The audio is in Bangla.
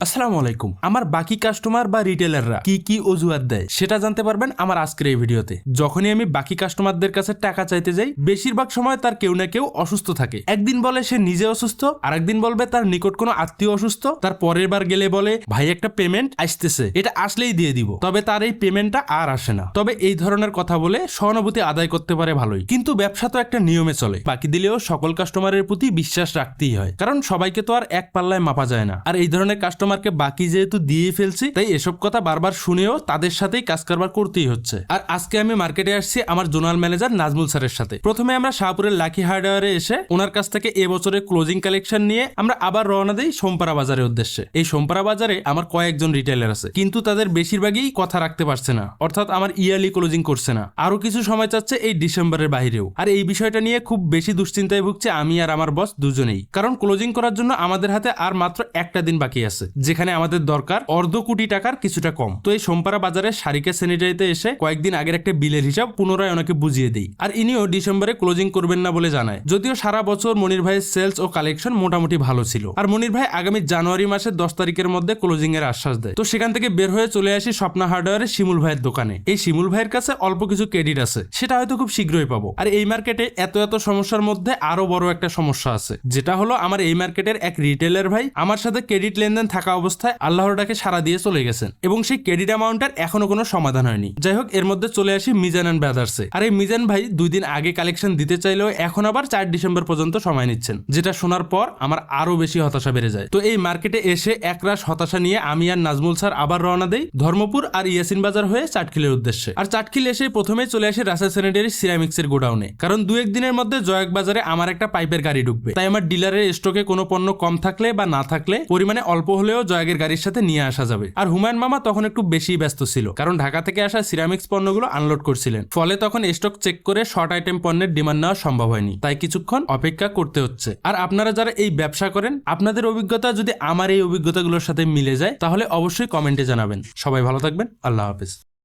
আসসালামু আলাইকুম। আমার বাকি কাস্টমার বা রিটেলাররা কি কি অজুহাত দেয় সেটা জানতে পারবেন আমার আজকের এই ভিডিওতে। যখনই আমি বাকি কাস্টমারদের কাছে টাকা চাইতে যাই, বেশিরভাগ সময় তার কেউ না কেউ অসুস্থ থাকে। একদিন বলে সে নিজে অসুস্থ আর একদিন বলবে তার নিকট কোনো আত্মীয় অসুস্থ, তার পরের বার গেলে বলে, ভাই, একটা পেমেন্ট আসতেছে। এটা আসলেই দিয়ে দিব। তবে তার এই পেমেন্টটা আর আসে না। তবে এই ধরনের কথা বলে সহানুভূতি আদায় করতে পারে ভালোই। কিন্তু ব্যবসা তো একটা নিয়মে চলে। বাকি দিলেও সকল কাস্টমারের প্রতি বিশ্বাস রাখতেই হয়। কারণ সবাইকে তো আর এক পাল্লায় মাপা যায় না। আর এই ধরনের কাস্টমারকে বাকি যেহেতু দিয়ে ফেলছি, তাই এসব কথা বারবার শুনেও তাদের সাথেই কাজ কারবার করতেই হচ্ছে। আর আজকে আমি মার্কেটে আসছি আমার জোনাল ম্যানেজার নাজমুল স্যারের সাথে। প্রথমে আমরা শাহপুরের লাকি হার্ডওয়ারে এসে ওনার কাছ থেকে এবছরের ক্লোজিং কালেকশন নিয়ে আমরা আবার রওনা দিই সোমপাড়া বাজারের উদ্দেশ্যে। এই সোমপাড়া বাজারে আমার কয়েকজন রিটেলার আছে, কিন্তু তাদের বেশিরভাগই কথা রাখতে পারছে না, অর্থাৎ আমার ইয়ারলি ক্লোজিং করছে না। আরও কিছু সময় চাচ্ছে এই ডিসেম্বরের বাইরেও। আর এই বিষয়টা নিয়ে খুব বেশি দুশ্চিন্তায় ভুগছে আমি আর আমার বস দুজনেই। কারণ ক্লোজিং করার জন্য আমাদের হাতে আর মাত্র একটা দিন বাকি আছে। যেখানে আমাদের দরকার অর্ধ কোটি টাকার কিছুটা কম। তো এই সোমপাড়া বাজারে সারিকা স্যানিটারিতে এসে কয়েকদিন আগের একটা বিলের হিসাব পুনরায় ওনাকে বুঝিয়ে দিই। আর ইনিও ডিসেম্বরে ক্লোজিং করবেন না বলে জানায়। যদিও সারা বছর মনির ভাইয়ের সেলস ও কালেকশন মোটামুটি ভালো ছিল। আর মনির ভাই আগামী জানুয়ারি মাসের দশ তারিখের মধ্যে ক্লোজিং এর আশ্বাস দেয়। তো সেখান থেকে বের হয়ে চলে আসি স্বপ্না হার্ডওয়ারের শিমুল ভাইয়ের দোকানে। এই শিমুল ভাইয়ের কাছে অল্প কিছু ক্রেডিট আছে। সেটা হয়তো খুব শীঘ্রই পাবো। আর এই মার্কেটে এত এত সমস্যার মধ্যে আরও বড় একটা সমস্যা আছে। যেটা হলো আমার এই মার্কেটের এক রিটেলার ভাই আমার সাথে ক্রেডিট লেনদেন থাকা অবস্থায় আল্লাহর ডাকে সারা দিয়ে চলে গেছেন এবং সেই ক্রেডিট অ্যামাউন্টের এখনও কোনো সমাধান হয়নি। যাই হোক এর মধ্যে চলে আসি মিজান অ্যান্ড ব্রাদার্সে। আর এই মিজান ভাই দুই দিন আগে কালেকশন দিতে চাইলেও এখন আবার চার ডিসেম্বর পর্যন্ত সময় নিচ্ছেন, যেটা শোনার পর আমার আরও বেশি হতাশা বেড়ে যায়। তো এই মার্কেটে এসে একরাশ হতাশা নিয়ে আমি আর নাজমুল স্যার আবার রওনা দেই ধর্মপুর আর ইয়াসিন বাজার হয়ে চাটখিলের উদ্দেশ্যে। আর চাটখিল এসে প্রথমে চলে আসে রাসেল স্যানিটারি সিরামিক্স এর গোডাউনে। কারণ দু এক দিনের মধ্যে জয়ক বাজারে আমার একটা পাইপের গাড়ি ঢুকবে। তাই আমার ডিলারের স্টকে কোনো পণ্য কম থাকলে বা না থাকলে পরিমাণে অল্প হলেও জয়কের গাড়ির সাথে নিয়ে আসা যাবে। আর হুমায়ুন মামা তখন একটু বেশি ব্যস্ত ছিল, কারণ ঢাকা থেকে আসা সিরামিক্স পণ্যগুলো আনলোড করছিলেন। ফলে তখন স্টক চেক করে শর্ট আইটেম পণ্যের ডিমান্ড নেওয়া সম্ভব হয়নি। তাই কিছুক্ষণ অপেক্ষা করতে হচ্ছে। আর আপনারা যারা এই ব্যবসা করেন, আপনাদের অভিজ্ঞতা যদি আমার এই অভিজ্ঞতাগুলোর সাথে মিলে যায়, তাহলে অবশ্যই কমেন্টে জানাবেন। সবাই ভালো থাকবেন, আল্লাহ হাফেজ।